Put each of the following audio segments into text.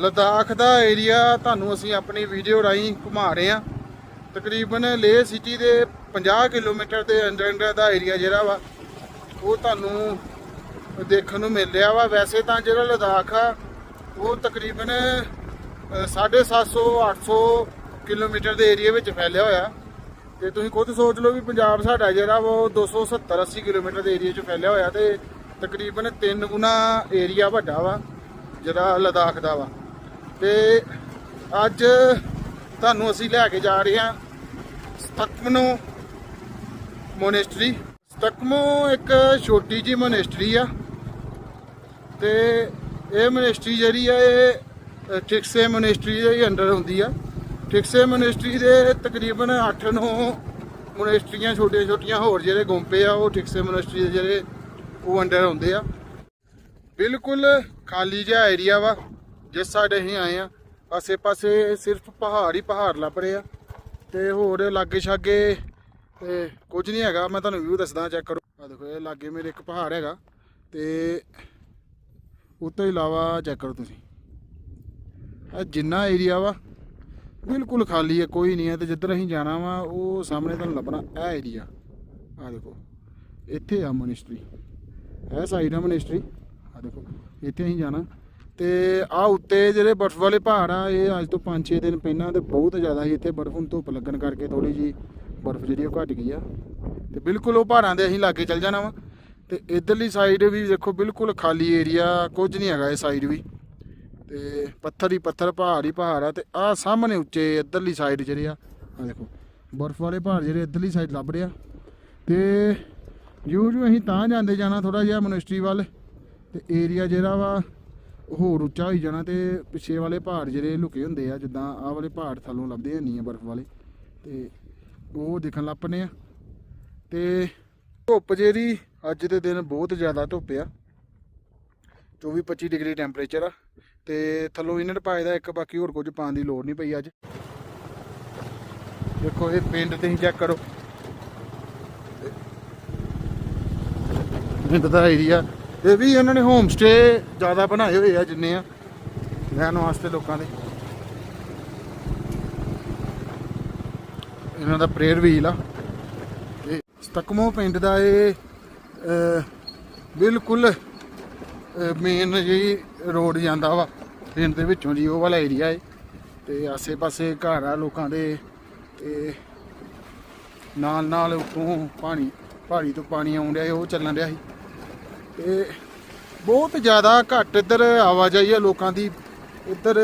ਲਦਾਖ ਦਾ area ਤੁਹਾਨੂੰ ਅਸੀਂ ਆਪਣੀ ਵੀਡੀਓ ਰਾਹੀਂ ਘੁਮਾ ਰਹੇ ਹਾਂ। ਤਕਰੀਬਨ ਲੇਹ ਸਿਟੀ ਦੇ 50 ਕਿਲੋਮੀਟਰ ਦੇ ਅੰਦਰ ਅੰਦਰ ਦਾ ਏਰੀਆ ਜਿਹੜਾ ਵਾ ਉਹ ਤੁਹਾਨੂੰ ਦੇਖਣ ਨੂੰ ਮਿਲ ਰਿਹਾ ਵਾ। ਵੈਸੇ ਤਾਂ ਜਿਹੜਾ ਲਦਾਖ ਆ ਉਹ ਤਕਰੀਬਨ ਅ, 750 800 ਕਿਲੋਮੀਟਰ ਦੇ ਏਰੀਆ ਵਿੱਚ ਫੈਲਿਆ ਹੋਇਆ। ਤੇ ਤੁਸੀਂ ਖੁਦ ਸੋਚ ਲਓ ਵੀ ਪੰਜਾਬ ਸਾਡਾ ਜਿਹੜਾ ਵਾ ਉਹ 270 80 ਕਿਲੋਮੀਟਰ ਦੇ ਏਰੀਆ 'ਚ ਫੈਲਿਆ ਹੋਇਆ ਤੇ ਤਕਰੀਬਨ 3 ਗੁਣਾ ਏਰੀਆ ਵੱਡਾ ਵਾ ਜਿਹੜਾ ਲਦਾਖ ਦਾ ਵਾ। ਤੇ ਅੱਜ ਤੁਹਾਨੂੰ ਅਸੀਂ ਲੈ ਕੇ ਜਾ ਰਹੇ ਹਾਂ ਸਤਕਮਨੋ ਮੋਨੈਸਟਰੀ। ਸਤਕਮੋ ਇੱਕ ਛੋਟੀ ਜੀ ਮੋਨੈਸਟਰੀ ਆ ਤੇ ਇਹ ਮੋਨੈਸਟਰੀ ਜਿਹੜੀ ਆ ਇਹ ਅ, ਟਿਕਸੇ ਮੋਨੈਸਟਰੀ ਦੇ ਅੰਡਰ ਹੁੰਦੀ ਆ। ਟਿਕਸੇ ਮੋਨੈਸਟਰੀ ਦੇ ਤਕਰੀਬਨ 8-9 ਮੋਨੈਸਟਰੀਆਂ ਛੋਟੀਆਂ ਛੋਟੀਆਂ ਹੋਰ ਜਿਹੜੇ ਗੁੰਪੇ ਆ ਉਹ ਟਿਕਸੇ ਮੋਨੈਸਟਰੀ ਦੇ ਜਿਹੜੇ ਉਹ ਅੰਡਰ ਹੁੰਦੇ ਆ। ਬਿਲਕੁਲ ਖਾਲੀ ਜਿਹਾ ਏਰੀਆ ਵਾ। ਜਿਸ ਸਾਈਡ ਅਸੀਂ ਆਏ ਆ ਆਸੇ ਪਾਸੇ ਸਿਰਫ ਪਹਾੜ ਹੀ ਪਹਾੜ ਲੱਭ ਰਹੇ ਆ। ਤੇ ਹੋਰ ਲਾਗੇ ਛਾਗੇ ਤੇ ਕੁਝ ਨਹੀਂ ਹੈਗਾ, ਮੈਂ ਤੁਹਾਨੂੰ ਵਿਊ ਦੱਸਦਾ ਚੈੱਕ ਕਰੋ। ਆ ਦੇਖੋ, ਇਹ ਲਾਗੇ ਮੇਰੇ ਇੱਕ ਪਹਾੜ ਹੈਗਾ ਤੇ ਉਸ ਤੋਂ ਇਲਾਵਾ ਚੈੱਕ ਕਰੋ ਤੁਸੀਂ। ਆ ਜਿੰਨਾ ਏਰੀਆ ਵਾ, ਬਿਲਕੁਲ ਖਾਲੀ ਹੈ ਕੋਈ ਨਹੀਂ ਹੈ ਤੇ ਜਿੱਧਰ ਅਸੀਂ ਜਾਣਾ ਵਾ, ਉਹ ਸਾਹਮਣੇ ਤੁਹਾਨੂੰ ਲੱਭਣਾ, ਇਹ ਏਰੀਆ ਆ ਦੇਖੋ, ਇੱਥੇ ਆ ਮਨਿਸਟਰੀ ਇਹ ਸਾਈਡ ਆ ਮਨਿਸਟਰੀ ਆ ਦੇਖੋ, ਇੱਥੇ ਅਸੀਂ ਜਾਣਾ। ਤੇ ਆ ਉੱਤੇ ਜਿਹੜੇ ਬਰਫ਼ ਵਾਲੇ ਪਹਾੜ ਆ, ਇਹ ਅੱਜ ਤੋਂ 5-6 ਦਿਨ ਪਹਿਲਾਂ ਤੇ ਬਹੁਤ ਜ਼ਿਆਦਾ ਸੀ ਇੱਥੇ ਬਰਫ਼ ਨੂੰ ਧੁੱਪ ਲੱਗਣ ਕਰਕੇ ਥੋੜੀ ਜੀ ਬਰਫ਼ ਜਿਹੜੀ ਉਹ ਘਟ ਗਈ ਆ। ਤੇ ਬਿਲਕੁਲ ਉਹ ਪਹਾੜਾਂ ਦੇ ਅਸੀਂ ਲਾਗੇ ਚੱਲ ਜਾਣਾ ਵਾ। ਤੇ ਇਧਰਲੀ ਸਾਈਡ ਵੀ ਦੇਖੋ ਬਿਲਕੁਲ ਖਾਲੀ ਏਰੀਆ ਕੁਝ ਨਹੀਂ ਹੈਗਾ ਇਹ ਸਾਈਡ ਵੀ। ਤੇ ਪੱਥਰ ਹੀ ਪੱਥਰ, ਪਹਾੜ ਹੀ ਪਹਾੜ ਆ ਤੇ ਆ ਸਾਹਮਣੇ ਉੱਚੇ ਇਧਰਲੀ ਸਾਈਡ ਜਿਹੜੇ ਆ ਆ ਦੇਖੋ, ਬਰਫ਼ ਵਾਲੇ ਪਹਾੜ ਜਿਹੜੇ ਇਧਰਲੀ ਸਾਈਡ ਲੱਭ ਰਿਹਾ ਤੇ ਜਿਉਂ ਜਿਉਂ ਅਸੀਂ ਤਾਂ ਜਾਂਦੇ ਜਾਣਾ ਥੋੜਾ ਜਿਹਾ ਮਨਿਸਟਰੀ ਵੱਲ। ਤੇ ਏਰੀਆ ਜਿਹੜਾ ਵਾ ਹੋਰ ਉੱਚਾ ਹੋਈ ਜਾਣਾ ਤੇ ਪਿੱਛੇ ਵਾਲੇ ਪਹਾੜ ਜਿਹੜੇ ਲੁਕੇ ਹੁੰਦੇ ਆ, ਜਿੱਦਾਂ ਆਹ ਵਾਲੇ ਪਹਾੜ ਥੱਲੋਂ ਲੱਭਦੇ ਨਹੀਂ ਆ ਬਰਫ਼ ਵਾਲੇ। ਤੇ ਉਹ ਦਿਖਣ ਲੱਗ ਪਨੇ ਆ। ਤੇ ਧੁੱਪ ਜਿਹੜੀ ਅੱਜ ਦੇ ਦਿਨ ਬਹੁਤ ਜ਼ਿਆਦਾ ਧੁੱਪ ਆ। 24 25 ਡਿਗਰੀ ਟੈਂਪਰੇਚਰ ਆ। ਤੇ ਥੱਲੋਂ ਇਨਰ ਪਾਏ ਦਾ ਇੱਕ, ਬਾਕੀ ਹੋਰ ਕੁਝ ਪਾਉਣ ਦੀ ਲੋੜ ਨਹੀਂ ਪਈ ਅੱਜ। ਦੇਖੋ, ਇਹ ਪਿੰਡ ਤੁਸੀਂ ਚੈੱਕ ਕਰੋ। ਪਿੰਡ ਦਾ ਏਰੀਆ ਇਹ ਵੀ ਇਹਨਾਂ ਨੇ ਹੋਮ ਸਟੇ ਜ਼ਿਆਦਾ ਬਣਾਏ ਹੋਏ ਆ ਜਿੰਨੇ ਆ, ਰਹਿਣ ਵਾਸਤੇ ਲੋਕਾਂ ਦੇ। ਇਹਨਾਂ ਦਾ ਪ੍ਰੇਅਰ ਵੀਲ ਆ। ਤੇ ਸਤਕਮੋ ਪਿੰਡ ਦਾ ਇਹ ਬਿਲਕੁਲ ਮੇਨ ਜੀ ਰੋਡ ਜਾਂਦਾ ਵਾ, ਪਿੰਡ ਦੇ ਵਿੱਚੋਂ ਜੀ, ਉਹ ਵਾਲਾ ਏਰੀਆ ਏ ਤੇ ਆਸੇ-ਪਾਸੇ ਘਰ ਆ ਲੋਕਾਂ ਦੇ, ਤੇ ਨਾਲ ਨਾਲ ਉੱਤੋਂ ਪਾਣੀ, ਪਹਾੜੀ ਤੋਂ ਪਾਣੀ ਆਉਣ ਡਿਆ ਉਹ ਚੱਲਣ ਰਿਹਾ ਸੀ। ਤੇ ਬਹੁਤ ਜ਼ਿਆਦਾ ਘੱਟ ਇੱਧਰ ਆਵਾਜਾਈ ਆ ਲੋਕਾਂ ਦੀ। ਇੱਧਰ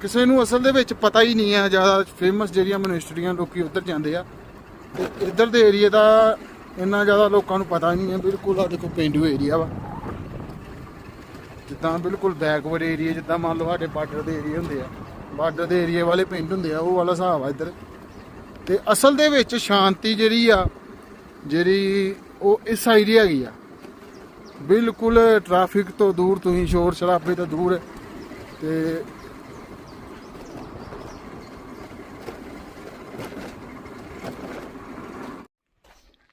ਕਿਸੇ ਨੂੰ ਅਸਲ ਦੇ ਵਿੱਚ ਪਤਾ ਹੀ ਨਹੀਂ ਹੈ, ਜ਼ਿਆਦਾ ਫੇਮਸ ਜਿਹੜੀਆਂ ਮਨਿਸਟਰੀਆਂ ਲੋਕੀ ਉੱਧਰ ਜਾਂਦੇ ਆ। ਤੇ ਇੱਧਰ ਦੇ ਏਰੀਆ ਦਾ ਇੰਨਾ ਜ਼ਿਆਦਾ ਲੋਕਾਂ ਨੂੰ ਪਤਾ ਨਹੀਂ ਹੈ, ਬਿਲਕੁਲ ਆ ਦੇਖੋ ਪਿੰਡੂ ਏਰੀਆ ਵਾ। ਜਿੱਦਾਂ ਬਿਲਕੁਲ ਬੈਕਵਰਡ ਏਰੀਆ ਜਿੱਦਾਂ ਮੰਨ ਲਓ ਸਾਡੇ ਬਾਰਡਰ ਦੇ ਏਰੀਆ ਹੁੰਦੇ ਆ। ਬਾਰਡਰ ਦੇ ਏਰੀਆ ਵਾਲੇ ਪਿੰਡ ਹੁੰਦੇ ਆ, ਉਹ ਵਾਲਾ ਹਿਸਾਬ ਆ ਇੱਧਰ। ਤੇ ਅਸਲ ਦੇ ਵਿੱਚ ਸ਼ਾਂਤੀ ਜਿਹੜੀ ਆ, ਜਿਹੜੀ ਉਹ ਇਸ ਸਾਈਡ ਹੀ ਹੈਗੀ ਆ। ਬਿਲਕੁਲ ਟ੍ਰੈਫਿਕ ਤੋਂ ਦੂਰ ਤੁਸੀਂ ਸ਼ੋਰ ਸ਼ਰਾਬੇ ਤੋਂ ਦੂਰ। ਤੇ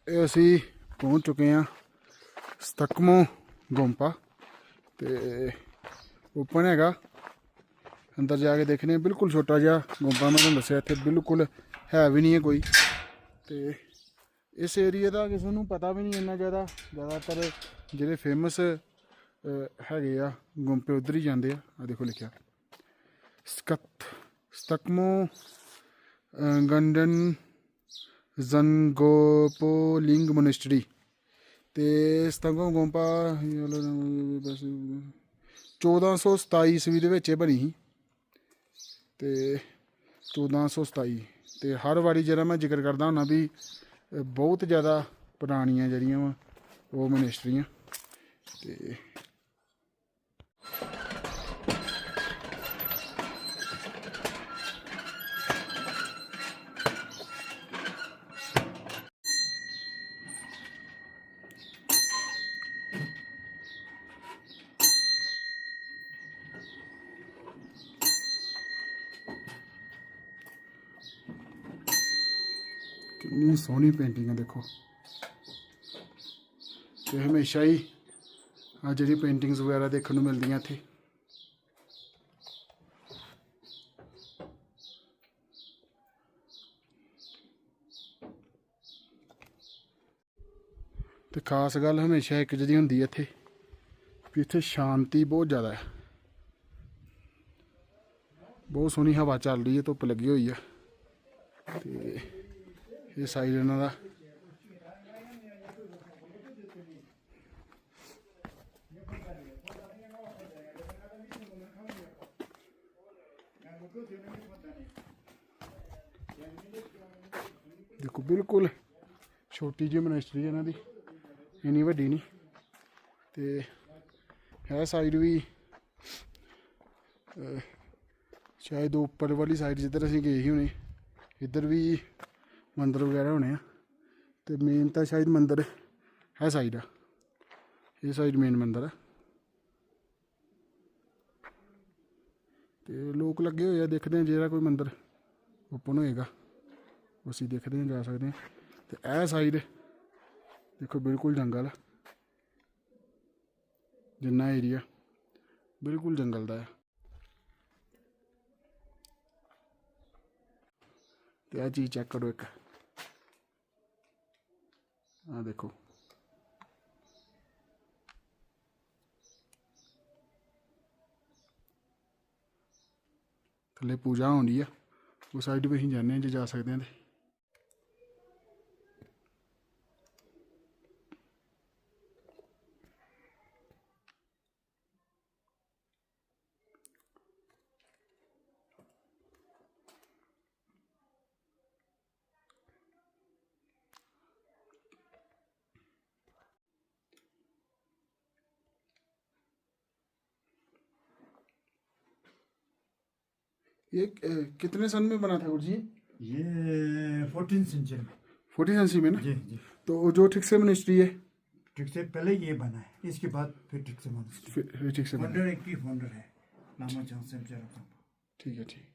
ਇਹ ਅਸੀਂ ਪਹੁੰਚ ਚੁੱਕੇ ਹਾਂ ਸਤਕਮੋ ਗੋਂਪਾ। ਤੇ ਓਪਨ ਹੈਗਾ। ਅੰਦਰ ਜਾ ਕੇ ਦੇਖਨੇ ਬਿਲਕੁਲ ਛੋਟਾ ਜਿਹਾ ਗੋਂਪਾ, ਮੈਂ ਤੁਹਾਨੂੰ ਦੱਸਿਆ ਇੱਥੇ ਬਿਲਕੁਲ ਹੈ ਵੀ ਨਹੀਂ ਹੈ ਕੋਈ। ਤੇ ਇਸ ਏਰੀਆ ਦਾ ਕਿਸੇ ਨੂੰ ਪਤਾ ਵੀ ਨਹੀਂ ਇੰਨਾ ਜ਼ਿਆਦਾ। ਜ਼ਿਆਦਾਤਰ ਜਿਹੜੇ ਫੇਮਸ ਹੈਗੇ ਆ ਗੁੰਪੇ ਉਧਰ ਹੀ ਜਾਂਦੇ ਆ। ਆ ਦੇਖੋ ਲਿਖਿਆ। ਸਕਤ ਸਤਕਮੋ ਅਹ, ਗੰਡਨ ਜ਼ੰਗੋਪੋ ਲਿੰਗ ਮੋਨੈਸਟਰੀ। ਤੇ ਸਤੰਗੋ ਗੋਂਪਾ 1427 ਈਸਵੀ ਦੇ ਵਿੱਚ ਇਹ ਬਣੀ ਸੀ। ਤੇ 1427 ਤੇ ਹਰ ਵਾਰੀ ਜਿਹੜਾ ਮੈਂ ਜ਼ਿਕਰ ਕਰਦਾ ਹੁੰਦਾ ਵੀ ਬਹੁਤ ਜ਼ਿਆਦਾ ਪੁਰਾਣੀਆਂ ਜਿਹੜੀਆਂ ਵਾ ਉਹ ਮਨਿਸਟਰੀਆਂ ਤੇ ਕਿੰਨੀ ਸੋਹਣੀ ਪੇਂਟਿੰਗ ਹੈ ਦੇਖੋ। ਤੇ ਹਮੇਸ਼ਾ ਹੀ ਆ ਜਿਹੜੀ ਪੇਂਟਿੰਗਸ ਵਗੈਰਾ ਦੇਖਣ ਨੂੰ ਮਿਲਦੀਆਂ ਇੱਥੇ। ਤੇ ਖਾਸ ਗੱਲ ਹਮੇਸ਼ਾ ਇੱਕ ਜਿਹੜੀ ਹੁੰਦੀ ਹੈ ਇੱਥੇ ਕਿ ਇੱਥੇ ਸ਼ਾਂਤੀ ਬਹੁਤ ਜ਼ਿਆਦਾ ਹੈ ਬਹੁਤ ਸੋਹਣੀ ਹਵਾ ਚੱਲ ਰਹੀ ਹੈ ਧੁੱਪ ਲੱਗੀ ਹੋਈ ਹੈ ਤੇ ਇਹ ਸਾਈਡ ਇਹਨਾਂ ਦਾ। ਦੇਖੋ, ਬਿਲਕੁਲ ਛੋਟੀ ਜਿਹੀ ਮਨਿਸਟਰੀ ਇਹਨਾਂ ਦੀ। ਇੰਨੀ ਵੱਡੀ ਨਹੀਂ। ਤੇ ਹੈ ਸਾਈਡ ਵੀ ਸ਼ਾਇਦ ਉਹ ਉੱਪਰ ਵਾਲੀ ਸਾਈਡ ਜਿੱਧਰ ਅਸੀਂ ਗਏ ਸੀ ਹੁਣੇ, ਇੱਧਰ ਵੀ ਮੰਦਿਰ ਵਗੈਰਾ ਹੋਣੇ ਆ। ਤੇ ਮੇਨ ਤਾਂ ਸ਼ਾਇਦ ਮੰਦਿਰ ਹੈ ਸਾਈਡ ਆ ਇਹ ਸਾਈਡ ਮੇਨ ਮੰਦਿਰ ਆ। ਤੇ ਲੋਕ ਲੱਗੇ ਹੋਏ ਆ, ਦੇਖਦੇ ਆ ਜਿਹੜਾ ਕੋਈ ਮੰਦਰ ਓਪਨ ਹੋਏਗਾ। ਉਹ ਦੇਖਦੇ ਹਾਂ ਜਾ ਸਕਦੇ ਹਾਂ ਤੇ ਇਹ ਸਾਈਡ ਦੇਖੋ, ਬਿਲਕੁਲ ਜੰਗਲ ਆ। ਜਿੰਨਾ ਏਰੀਆ ਬਿਲਕੁਲ ਜੰਗਲ ਦਾ ਹੈ ਤੇ ਇਹ ਚੀਜ਼ ਚੈੱਕ ਕਰੋ ਇੱਕ। ਆ ਦੇਖੋ। ਥੱਲੇ ਪੂਜਾ ਹੋਣੀ ਆ। ਉਹ ਸਾਈਡ ਵੀ ਅਸੀਂ ਜਾਂਦੇ ਹਾਂ ਜੇ ਜਾ ਸਕਦੇ ਹਾਂ ਤੇ। ये कितने सन में बना था जी ये फोर्टीन सेंचुरी में। फोर्टीन सेंचुरी में ना? जी जी। तो जो ठीक से मिनिस्ट्री है? ठीक से पहले ये बना है इसके बाद फिर ठिकसे मिनिस्ट्री ठीक से बना है। ठीक है ठीक।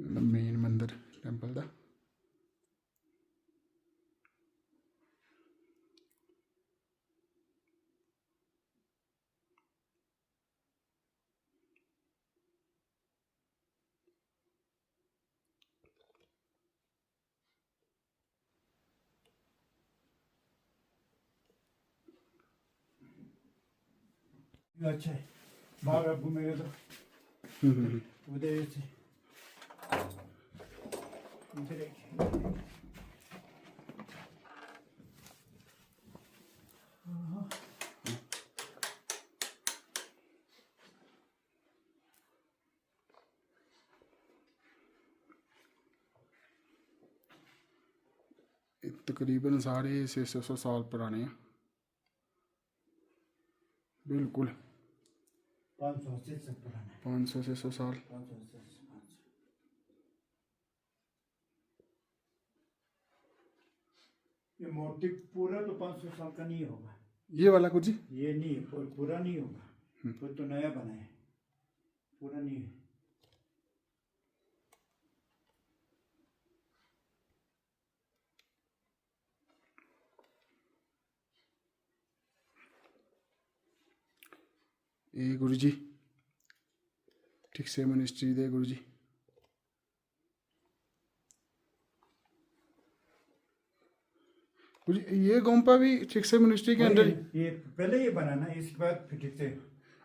ਮੇਨ ਮੰਦਿਰ ਟੈਂਪਲ ਦਾ ये अच्छा है बाहर आप घूमेगा तो हम्म, हम्म, हम्म। उधर से तकरीबन सारे छः सौ सौ साल पुराने हैं। बिल्कुल। पाँच सौ छः सौ साल। ये मोटी पूरा तो पाँच सौ साल का नहीं होगा। ये वाला कुछ ये नहीं पूरा पूरा नहीं होगा। हम्म। वो तो नया बना है। पूरा नहीं है। ए गुरु जी ठीक से मिनिस्ट्री दे गुरु जी ये गोम्पा भी ठीक से मिनिस्ट्री के अंदर ये पहले ये बना ना इसके बाद फिर ठीक से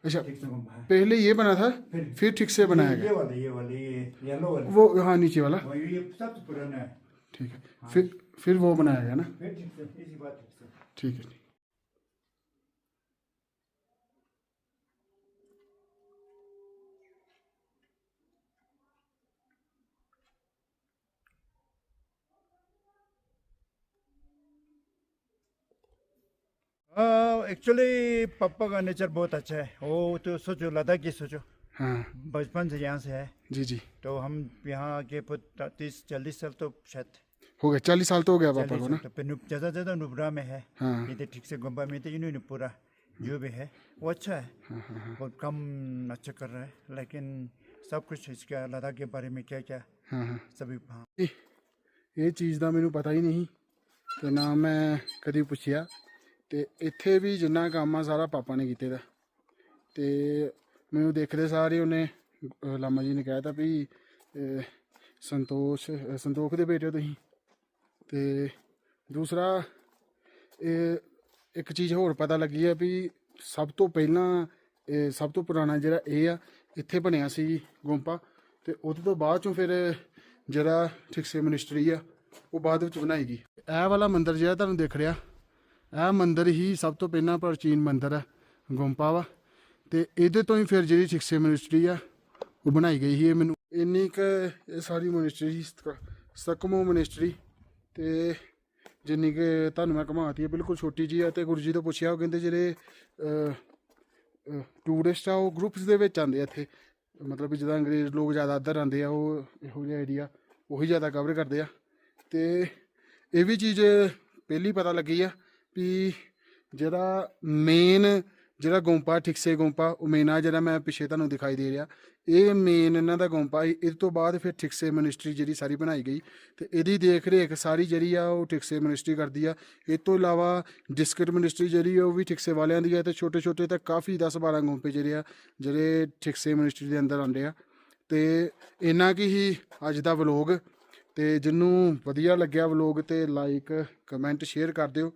अच्छा है। पहले ये बना था फिर- ठीक से बनाया गया। ये वाले, ये वाला ये येलो वाला। वो हाँ नीचे वाला। वो ये सब पुराना है। ठीक है। फिर फिर वो बनाया गया ना? फिर ठीक बात ठीक है ठीक एक्चुअली पापा का नेचर बहुत अच्छा है। वो तो सोचो लद्दाख लद्दाखी सोचो। हाँ। बचपन से यहाँ से है। जी जी। तो हम यहाँ के तीस चालीस साल तो शायद हो गया चालीस साल तो हो गया पापा को ना? तो ज़्यादा ज़्यादा नुबरा में है। हाँ। तो ठीक से गुम्बा में तो इन्होंने पूरा जो भी है वो अच्छा है। हाँ, हाँ, हाँ। कम अच्छा कर रहा है लेकिन सब कुछ इसका लद्दाख के बारे में क्या क्या हाँ, हाँ। सभी हाँ। ये चीज़ तो का मैं पता ही नहीं तो ना मैं कभी पूछा ਤੇ ਇੱਥੇ ਵੀ ਜਿੰਨਾ ਕੰਮ ਆ ਸਾਰਾ ਪਾਪਾ ਨੇ ਕੀਤੇ ਦਾ। ਤੇ ਮੈਨੂੰ ਦੇਖਦੇ ਸਾਰੇ ਉਹਨੇ ਲਾਮਾ ਜੀ ਨੇ ਕਹਿਤਾ ਵੀ ਸੰਤੋਸ਼ ਸੰਤੋਖ ਦੇ ਬੇਟੇ ਤੁਸੀਂ। ਤੇ ਦੂਸਰਾ, ਇਹ ਇੱਕ ਚੀਜ਼ ਹੋਰ ਪਤਾ ਲੱਗੀ ਹੈ ਵੀ ਸਭ ਤੋਂ ਪਹਿਲਾਂ, ਇਹ ਸਭ ਤੋਂ ਪੁਰਾਣਾ ਜਿਹੜਾ ਇਹ ਆ, ਇੱਥੇ ਬਣਿਆ ਸੀ ਗੁੰਪਾ। ਤੇ ਉਹਦੇ ਤੋਂ ਬਾਅਦ ਚੋਂ ਫਿਰ ਜਿਹੜਾ ਠਿਕਸੇ ਮਿਨਿਸਟਰੀ ਆ, ਉਹ ਬਾਅਦ ਵਿੱਚ ਬਣਾਈ ਗਈ। ਇਹ ਵਾਲਾ ਮੰਦਿਰ ਜਿਹੜਾ ਤੁਹਾਨੂੰ ਦਿਖ ਰਿਹਾ ਇਹ ਮੰਦਿਰ ਹੀ ਸਭ ਤੋਂ ਪਹਿਲਾਂ ਪ੍ਰਾਚੀਨ ਮੰਦਿਰ ਹੈ ਗੁੰਪਾ ਵਾ। ਤੇ ਇਹਦੇ ਤੋਂ ਹੀ ਫਿਰ ਜਿਹੜੀ ਠਿਕਸੇ ਮਿਨਿਸਟਰੀ ਆ, ਉਹ ਬਣਾਈ ਗਈ ਸੀ ਇਹ ਮੈਨੂੰ। ਇੰਨੀ ਕੁ ਇਹ ਸਾਰੀ ਮਿਨਿਸਟਰੀ ਸਕਮੋ ਮਿਨਿਸਟਰੀ। ਤੇ ਜਿੰਨੀ ਕਿ ਤੁਹਾਨੂੰ ਮੈਂ ਘਮਾਤੀ ਹੈ ਬਿਲਕੁਲ ਛੋਟੀ ਜੀ ਆ। ਤੇ ਗੁਰੂ ਜੀ ਤੋਂ ਪੁੱਛਿਆ, ਉਹ ਕਹਿੰਦੇ ਜਿਹੜੇ ਟੂਰਿਸਟ ਆ, ਉਹ ਗਰੁੱਪਸ ਦੇ ਵਿੱਚ ਆਉਂਦੇ ਆ ਇੱਥੇ। ਮਤਲਬ ਵੀ ਜਦੋਂ ਅੰਗਰੇਜ਼ ਲੋਕ ਜ਼ਿਆਦਾ ਇੱਧਰ ਆਉਂਦੇ ਆ, ਉਹ ਇਹੋ ਜਿਹਾ ਏਰੀਆ ਉਹੀ ਜ਼ਿਆਦਾ ਕਵਰ ਕਰਦੇ ਆ। ਤੇ ਇਹ ਵੀ ਚੀਜ਼ ਪਹਿਲੀ ਪਤਾ ਲੱਗੀ ਆ ਵੀ ਜਿਹੜਾ ਮੇਨ ਜਿਹੜਾ ਗੋਂਪਾ ਠਿਕਸੇ ਗੁੰਪਾ, ਉਹ ਮੇਨ ਜਿਹੜਾ ਮੈਂ ਪਿੱਛੇ ਤੁਹਾਨੂੰ ਦਿਖਾਈ ਦੇ ਰਿਹਾ। ਇਹ ਮੇਨ ਇਹਨਾਂ ਦਾ ਗੁੰਪਾ ਸੀ। ਇਸ ਤੋਂ ਬਾਅਦ ਫਿਰ ਠਿਕਸੇ ਮਿਨਿਸਟਰੀ ਜਿਹੜੀ ਸਾਰੀ ਬਣਾਈ ਗਈ। ਤੇ ਇਹਦੀ ਦੇਖ ਰੇਖ ਸਾਰੀ ਜਿਹੜੀ ਆ ਉਹ ਠਿਕਸੇ ਮਿਨਿਸਟਰੀ ਕਰਦੀ ਆ। ਇਹ ਤੋਂ ਇਲਾਵਾ ਡਿਸਟ੍ਰਿਕਟ ਮਿਨਿਸਟਰੀ ਜਿਹੜੀ ਆ ਉਹ ਵੀ ਠਿਕਸੇ ਵਾਲਿਆਂ ਦੀ ਆ ਤੇ ਛੋਟੇ ਛੋਟੇ ਤਾਂ ਕਾਫੀ 10 12 ਗੁੰਪੇ ਜਿਹੜੇ ਆ, ਜਿਹੜੇ ਠਿਕਸੇ ਮਿਨਿਸਟਰੀ ਦੇ ਅੰਦਰ ਆਉਂਦੇ ਆ। ਤੇ ਇੰਨਾ ਕੀ ਹੀ ਅੱਜ ਦਾ ਵਲੋਗ ਤੇ ਜਿਹਨੂੰ ਵਧੀਆ ਲੱਗਿਆ ਵਲੋਗ ਤੇ ਲਾਈਕ ਕਮੈਂਟ ਸ਼ੇਅਰ ਕਰ ਦਿਓ।